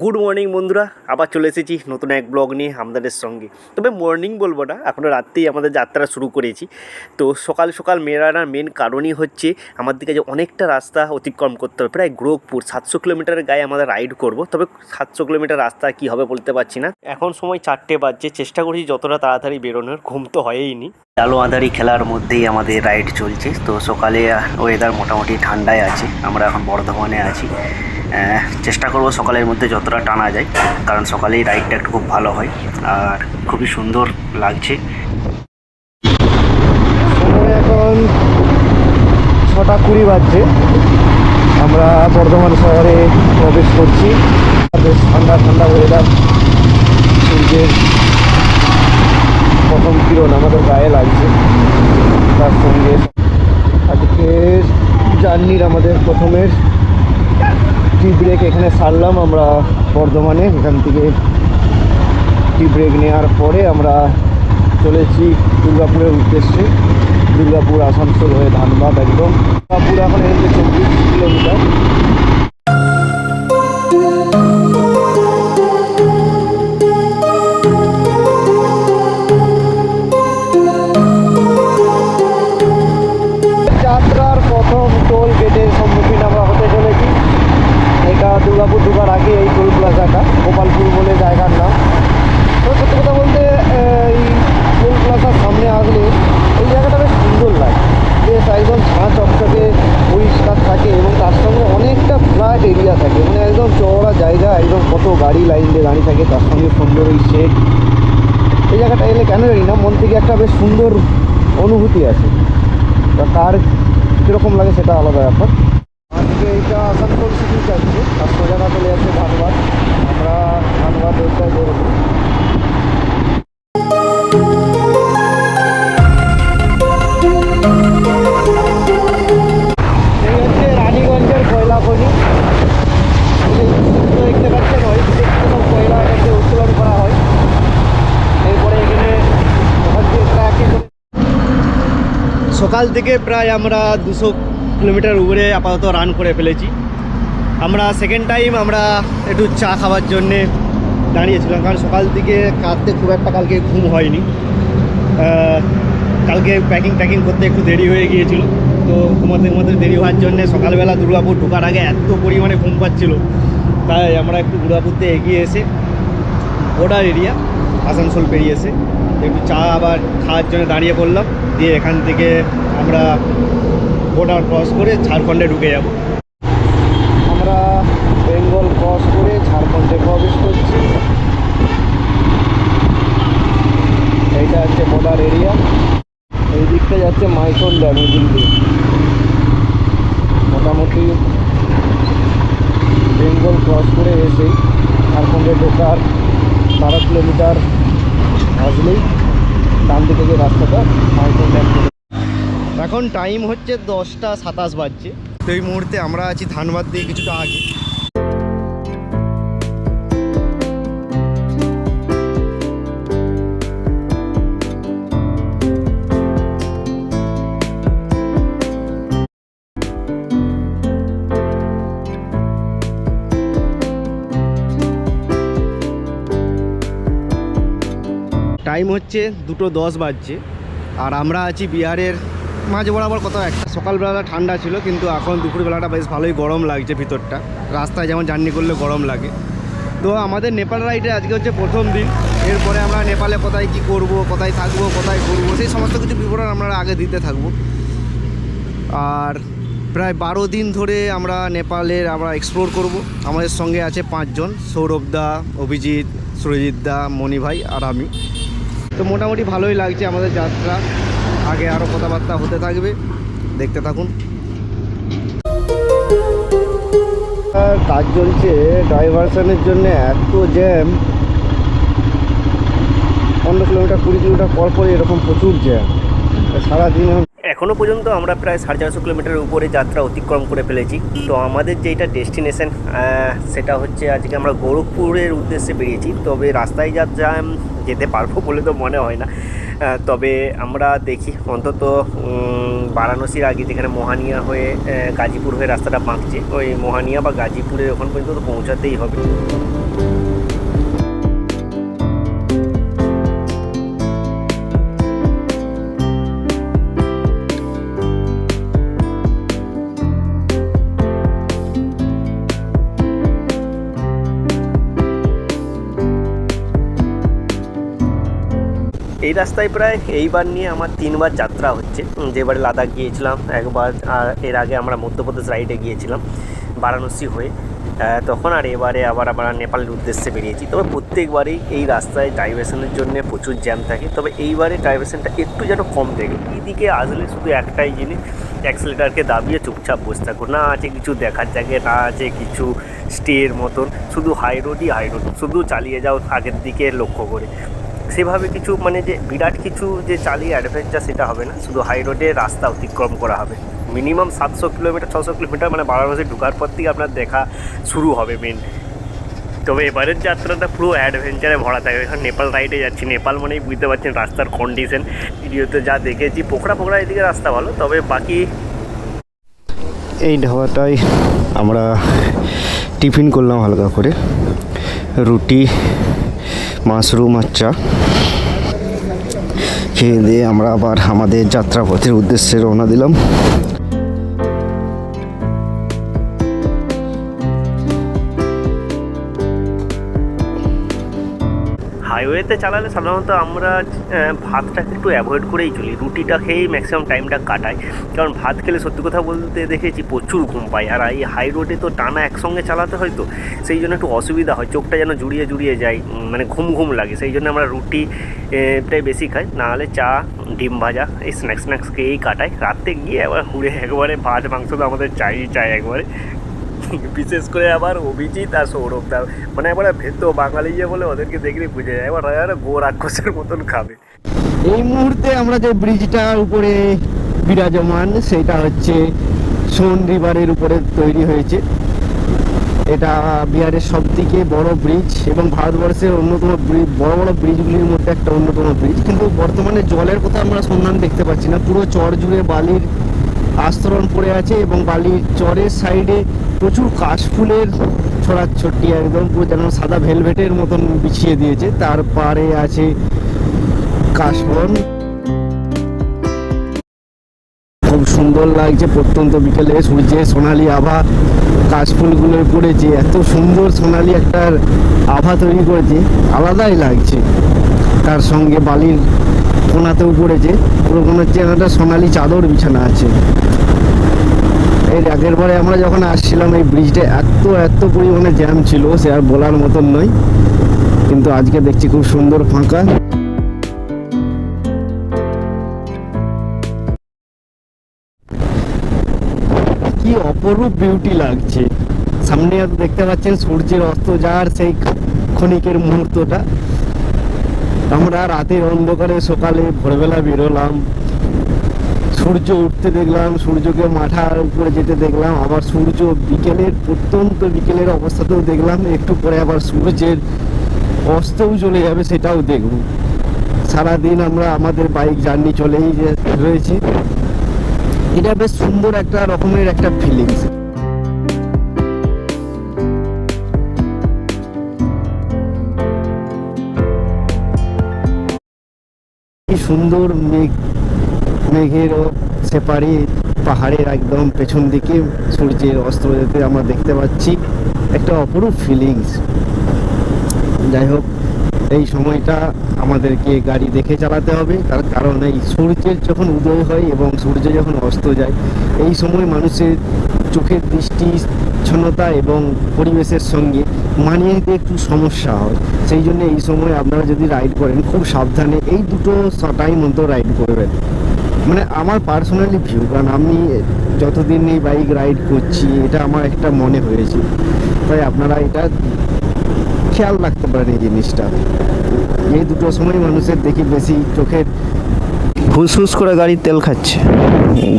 Good morning বন্ধুরা। আবার চলে এসেছি নতুন এক ব্লগ নিয়ে আপনাদের সঙ্গে। তবে মর্নিং বলব না এখনও রাত্রেই আমাদের যাত্রা শুরু করেছি। তো সকাল সকাল মেয়ের আনার মেন কারণই হচ্ছে আমার দিকে যে অনেকটা রাস্তা অতিক্রম করতে হবে। প্রায় গোরখপুর সাতশো কিলোমিটারের গায়ে আমাদের রাইড করব। তবে সাতশো কিলোমিটার রাস্তা কি হবে বলতে পারছি না। এখন সময় চারটে বাজছে। চেষ্টা করছি যতটা তাড়াতাড়ি বেরোনোর, ঘুম তো হয়েই নি আলো আঁধারি খেলার মধ্যেই আমাদের রাইড চলছে। তো সকালে ওয়েদার মোটামুটি ঠান্ডায় আছে। আমরা এখন বর্ধমানে আছি। চেষ্টা করব সকালের মধ্যে যতটা টানা যায়, কারণ সকালেই রাইডটা একটু খুব ভালো হয়, আর খুবই সুন্দর লাগছে। এখন ছটা কুড়ি বাজছে। আমরা বর্ধমান শহরে প্রবেশ করছি। বেশ ঠান্ডা ঠান্ডা ওয়েদার সূর্যের প্রথম কিরণ আমাদের গায়ে লাগছে। তার সঙ্গে আজকে জার্নির আমাদের প্রথমের টি ব্রেক এখানে সারলাম আমরা বর্ধমানে। এখান থেকে টি ব্রেক নেওয়ার পরে আমরা চলেছি দুর্গাপুরের উদ্দেশ্যে। দুর্গাপুর, আসানসোল হয়ে ধানবাদ একদম। দুর্গাপুর এখন এখান থেকে চব্বিশ কিলোমিটার। আছে। তা তার কীরকম লাগে সেটা আলাদা ব্যাপার। আজকে এইটা আসানসোল সিটি যাচ্ছে আর সোজাটা চলে যাচ্ছে ধানবাদ। আমরা ধানবাদ ওইটায় বেরোবো সকাল থেকে প্রায় আমরা দুশো কিলোমিটার উপরে আপাতত রান করে ফেলেছি। আমরা সেকেন্ড টাইম আমরা একটু চা খাওয়ার জন্যে দাঁড়িয়েছিলাম, কারণ সকাল থেকে কাঁদতে খুব একটা কালকে ঘুম হয়নি। কালকে প্যাকিং ট্যাকিং করতে একটু দেরি হয়ে গিয়েছিল। তো ঘুমাতে ঘুমাতে দেরি হওয়ার জন্যে সকালবেলা দুর্গাপুর ঢোকার আগে এত পরিমাণে ঘুম পাচ্ছিল। তাই আমরা একটু দুর্গাপুরতে এগিয়ে এসে বর্ডার এরিয়া আসানসোল পেরিয়ে এসে একটু চা আবার খাওয়ার জন্য দাঁড়িয়ে পড়লাম। দিয়ে এখান থেকে আমরা বর্ডার ক্রস করে ঝাড়খণ্ডে ঢুকে যাব। আমরা বেঙ্গল ক্রস করে ঝাড়খণ্ডে প্রবেশ করছি। এইটা হচ্ছে বর্ডার এরিয়া এই দিকটা যাচ্ছে মাইথন ড্যাম, এই দিক দিয়ে। মোটামুটি বেঙ্গল ক্রস করে এসেই ঝাড়খণ্ডে ঢোকার বারো কিলোমিটার আসলেই ডান দিকে যে রাস্তাটা এখন টাইম হচ্ছে দশটা সাতাশ বাজছে। তো এই মুহূর্তে আমরা আছি ধানবাদ দিয়ে কিছুটা আগে। টাইম হচ্ছে দুটো দশ বাজছে। আর আমরা আছি বিহারের মাঝ বরাবর কত একটা। সকালবেলা ঠান্ডা ছিল, কিন্তু এখন দুপুরবেলাটা বেশ ভালোই গরম লাগছে ভিতরটা। রাস্তায় যেমন জার্নি করলে গরম লাগে। তো আমাদের নেপাল রাইডে আজকে হচ্ছে প্রথম দিন। এরপরে আমরা নেপালে কোথায় কি করব, কোথায় থাকব, কোথায় ঘুরবো, সেই সমস্ত কিছু বিবরণ আমরা আগে দিতে থাকব। আর প্রায় বারো দিন ধরে আমরা নেপালের আমরা এক্সপ্লোর করব। আমাদের সঙ্গে আছে পাঁচজন, সৌরভ দা, অভিজিৎ, সুরজিৎ দা, মণি ভাই আর আমি। তো মোটামুটি ভালোই লাগছে আমাদের যাত্রা। আগে আরও কথাবার্তা হতে থাকবে। দেখতে থাকুন। কাজ চলছে ডাইভারশনের জন্য, এত জ্যাম পনেরো কিলোমিটার, কুড়ি কিলোমিটার পর পর এরকম প্রচুর জ্যাম সারাদিন এখনও পর্যন্ত আমরা প্রায় সাড়ে চারশো কিলোমিটারের উপরে যাত্রা অতিক্রম করে ফেলেছি। তো আমাদের যেটা ডেস্টিনেশন সেটা হচ্ছে আজকে আমরা গোরখপুরের উদ্দেশ্যে বেরিয়েছি। তবে রাস্তায় যা জ্যাম যেতে পারব বলে তো মনে হয় না। তবে আমরা দেখি অন্তত বারাণসীর আগে যেখানে মোহানিয়া হয়ে গাজীপুর হয়ে রাস্তাটা বাঁকছে, ওই মোহানিয়া বা গাজীপুরের ওখান পর্যন্ত পৌঁছাতেই হবে। এই রাস্তায় প্রায় এইবার নিয়ে আমার তিনবার যাত্রা হচ্ছে। যেবারে লাদাখ গিয়েছিলাম, একবার, আর এর আগে আমরা মধ্যপ্রদেশ রাইডে গিয়েছিলাম, বারাণসী হয়ে। তখন আর এবারে আবার আমরা নেপালের উদ্দেশ্যে বেরিয়েছি। তবে প্রত্যেকবারই এই রাস্তায় ডাইভার্সনের জন্য প্রচুর জ্যাম থাকে। তবে এইবারে ডাইভার্সনটা একটু যেন কম দেখে। এইদিকে আসলে শুধু একটাই জিনিস অ্যাক্সিলেটারকে দাবিয়ে চুপচাপ বসে থাকো। না আছে কিছু দেখার জায়গায়, না আছে কিছু স্টের মতন। শুধু হাই রোডই হাই রোড শুধু চালিয়ে যাও আগের দিকে লক্ষ্য করে। সেভাবে কিছু মানে যে বিরাট কিছু যে চালিয়ে অ্যাডভেঞ্চার সেটা হবে না। শুধু হাই রোডে রাস্তা অতিক্রম করা হবে। মিনিমাম সাতশো কিলোমিটার, ছশো কিলোমিটার মানে বারাণসী ঢোকার পর থেকে আপনার দেখা শুরু হবে মেন তবে এবারের যাত্রাটা পুরো অ্যাডভেঞ্চারে ভরা থাকে। এখন নেপাল রাইডে যাচ্ছি। নেপাল মানেই বুঝতে পারছেন রাস্তার কন্ডিশন ভিডিওতে যা দেখেছি পোকরা পোকরা এদিকে রাস্তা ভালো, তবে বাকি এই ধাবাটায় আমরা টিফিন করলাম হালকা করে। রুটি, মাশরুম আর চা। খেয়ে দিয়ে আমরা আবার আমাদের যাত্রাপথের উদ্দেশ্যে রওনা দিলাম। হাইওয়েতে চালালে সাধারণত আমরা ভাতটাকে একটু অ্যাভয়েড করেই চলি। রুটিটা খেয়েই ম্যাক্সিমাম টাইমটা কাটাই। কারণ ভাত খেলে সত্যি কথা বলতে দেখেছি প্রচুর ঘুম পাই আর এই হাই রোডে তো টানা একসঙ্গে চালাতে হয় তো সেই জন্য একটু অসুবিধা হয়। চোখটা যেন জুড়িয়ে জুড়িয়ে যায় মানে ঘুম ঘুম লাগে। সেই জন্য আমরা রুটি আহ, টাই বেশি খাই। নাহলে চা ডিম ভাজা এই স্ন্যাক্স স্ন্যাক্স খেয়েই কাটাই। রাতে গিয়ে আবার ঘুরে একবারে ভাত মাংস তো আমাদের চাই চাই একবারে। বিশেষ করে আবার অভিজিৎ আর সৌরভ দা মানে একবার ভেতো বাঙালি যে বলে ওদেরকে দেখলে বুঝে যায়। এবার এবার গো রাক্ষসের মতন খাবে। এই মুহূর্তে আমরা যে ব্রিজটার উপরে বিরাজমান, সেটা হচ্ছে সোন রিভারের উপরে তৈরি হয়েছে। এটা বিহারের সব থেকে বড় ব্রিজ এবং ভারতবর্ষের অন্যতম ব্রিজ বড় বড় ব্রিজগুলির মধ্যে একটা অন্যতম ব্রিজ কিন্তু বর্তমানে জলের কথা আমরা সন্ধান দেখতে পাচ্ছি না। পুরো চর জুড়ে বালির আস্তরণ পড়ে আছে এবং বালির চরের সাইডে প্রচুর কাশফুলের ছড়াছড়ি একদম পুরো যেন সাদা ভেলভেটের মতন বিছিয়ে দিয়েছে। তার পারে আছে কাশবন। খুব সুন্দর লাগছে প্রত্যন্ত বিকেলে সূর্যের সোনালি আভা, কাশফুলগুলো পড়েছে। এত সুন্দর সোনালি একটা আভা তৈরি করেছে, আলাদাই লাগছে। তার সঙ্গে বালির কোনাতেও পড়েছে। পুরো মনে হচ্ছে একটা সোনালি চাদর বিছানা আছে। এর আগের বারে আমরা যখন আসছিলাম, এই ব্রিজটা এত এত পরিমাণে জ্যাম ছিল, সে আর বলার মতন নয়। কিন্তু আজকে দেখছি খুব সুন্দর ফাঁকা। কি অপরূপ বিউটি লাগছে। সামনে দেখতে পাচ্ছেন সূর্যের অস্ত যাওয়ার সেই ক্ষণিকের মুহূর্তটা। আমরা রাতের অন্ধকারে সকালে ভোরবেলা বেরোলাম। সূর্য উঠতে দেখলাম, সূর্যকে মাথার উপরে যেতে দেখলাম, আবার সূর্য বিকেলের প্রত্যন্ত বিকেলের অবস্থাতেও দেখলাম, একটু পরে আবার সূর্যের অস্তও চলে যাবে সেটাও দেখব। সারাদিন আমরা আমাদের বাইক জার্নি চলেই রয়েছে। এটা বেশ সুন্দর একটা রকমের একটা ফিলিংস সুন্দর মেঘ মেঘের সেপারি পাহাড়ের একদম পেছন দিকে সূর্যের অস্ত্র যেতে আমরা দেখতে পাচ্ছি। একটা অপরূপ ফিলিংস যাই হোক, এই সময়টা আমাদেরকে গাড়ি দেখে চালাতে হবে, তার কারণ এই সূর্যের যখন উদয় হয় এবং সূর্য যখন অস্ত যায়, এই সময় মানুষের চোখের দৃষ্টিচ্ছন্নতা এবং পরিবেশের সঙ্গে মানিয়ে নিতে একটু সমস্যা হয়। সেই জন্য এই সময় আপনারা যদি রাইড করেন, খুব সাবধানে এই দুটো টাইম মতো রাইড করবেন। মানে আমার পার্সোনালি ভিউ কারণ আমি যতদিন এই বাইক রাইড করছি, এটা আমার একটা মনে হয়েছে। তাই আপনারা এটা খেয়াল রাখতে পারেন এই জিনিসটা। এই দুটো সময় মানুষের দেখি বেশি চোখের ফুসফুস করে গাড়ি তেল খাচ্ছে।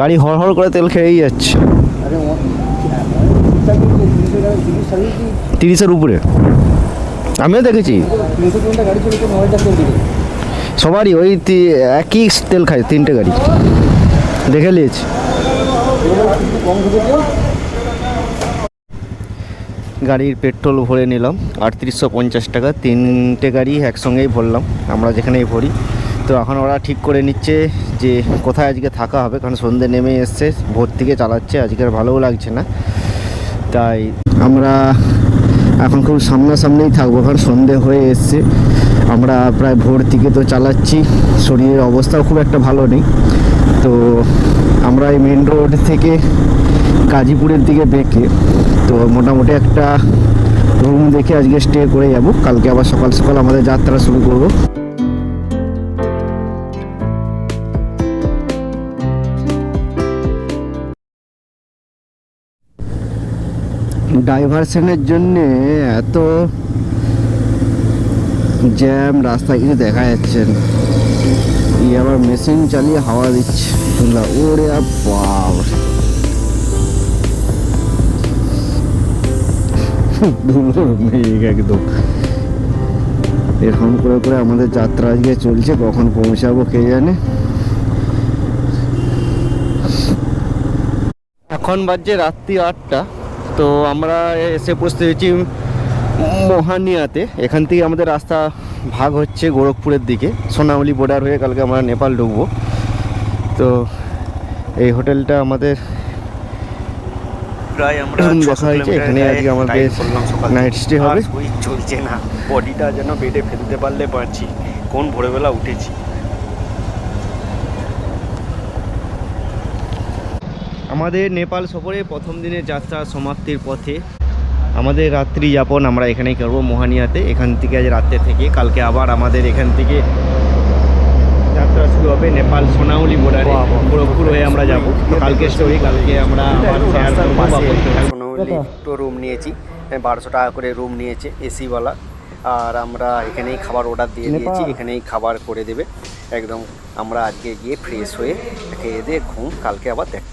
গাড়ি হর করে তেল খেয়েই যাচ্ছে। তিরিশের উপরে। আমিও দেখেছি। সবারই ওই একই তেল খায়, তিনটে গাড়ি। দেখে নিয়েছি। গাড়ির পেট্রোল ভরে নিলাম। আটত্রিশশো পঞ্চাশ টাকা, তিনটে গাড়ি একসঙ্গেই ভরলাম। আমরা যেখানেই ভরি। তো এখন ওরা ঠিক করে নিচ্ছে যে কোথায় আজকে থাকা হবে, কারণ সন্ধে নেমে এসছে, ভোর থেকে চালাচ্ছে, আজকে আর ভালোও লাগছে না। তাই আমরা এখন খুব সামনাসামনিই থাকব, কারণ সন্ধে হয়ে এসছে। আমরা প্রায় ভোর থেকে তো চালাচ্ছি। শরীরের অবস্থাও খুব একটা ভালো নেই। তো আমরা এই মেন রোড থেকে গাজীপুরের দিকে বেঁকে তো মোটামুটি একটা রুম দেখে আজকে স্টে করে যাব। কালকে আবার সকাল সকাল আমাদের যাত্রা শুরু করব। ডাইভারশনের জন্যে এত জ্যাম, রাস্তায় কিছু দেখা যাচ্ছে ই আবার মেশিন চালিয়ে হাওয়া দিচ্ছে। ওরে বাপ ধুলোর একদম। এরকম করে করে আমাদের যাত্রা আজকে চলছে, কখন পৌঁছাবো কে জানে? এখন বাজছে রাত্রি আটটা। তো আমরা এসে পৌঁছতে হয়েছি মোহানিয়াতে এখান থেকে আমাদের রাস্তা ভাগ হচ্ছে গোরখপুরের দিকে। সোনাউলি বর্ডার হয়ে কালকে আমরা নেপাল ঢুকবো। তো এই হোটেলটা আমাদের প্রায় আমরা দেখা হয়েছে, এখানে আজকে। হবে। চলছে না। বডিটা যেন বেডে ফেলতে পারলে পারছি। কোন ভোরবেলা উঠেছি। আমাদের নেপাল সফরে প্রথম দিনের যাত্রা সমাপ্তির পথে আমাদের রাত্রি যাপন আমরা এখানেই করব মোহানিয়াতে। এখান থেকে আজ রাত্রে থেকে কালকে আবার আমাদের এখান থেকে যাত্রা শুরু হবে নেপাল সোনাউলি বর্ডারে গোরখপুর হয়ে আমরা যাব। কালকে স্টোরি কালকে আমরা। সোনাউলি একটু রুম নিয়েছি বারোশো টাকা করে রুম নিয়েছে এসিওয়ালা আর আমরা এখানেই খাবার অর্ডার দিয়ে দিয়েছি এখানেই খাবার করে দেবে। একদম আমরা আজকে গিয়ে ফ্রেশ হয়ে খেয়ে দিয়ে ঘুম কালকে আবার দেখ